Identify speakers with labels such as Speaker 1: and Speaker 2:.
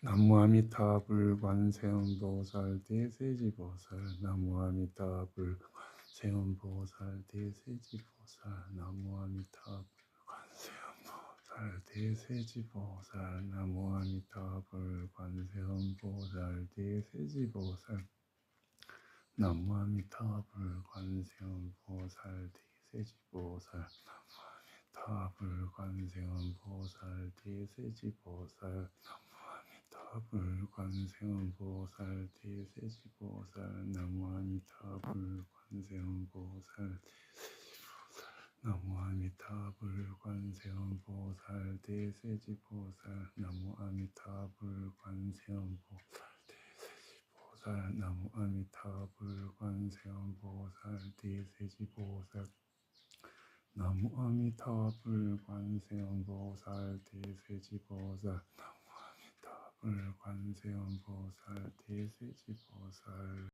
Speaker 1: 나무아미타 불 관세음보살 대세지보살 나무아미타 불 관세음보살 대세지보살 나무아미타 불 관세음보살 대세지보살 나무아미타 불 관세음보살 대세지보살 나무아미타 불 관세음보살 대세지보살 나무아미타 불 관세음보살 대세지보살 나무아미타불 관세음보살 대세지보살 나무아미타불 관세음보살 나무아미타 불 관세음보살 대세지보살 나무아미타 불 관세음보살 대세지보살 나무아미타 불 관세음보살 대세지보살 나무아미타 불 관세음보살 대세지보살 나무아미타 불 관세음보살 대세지보살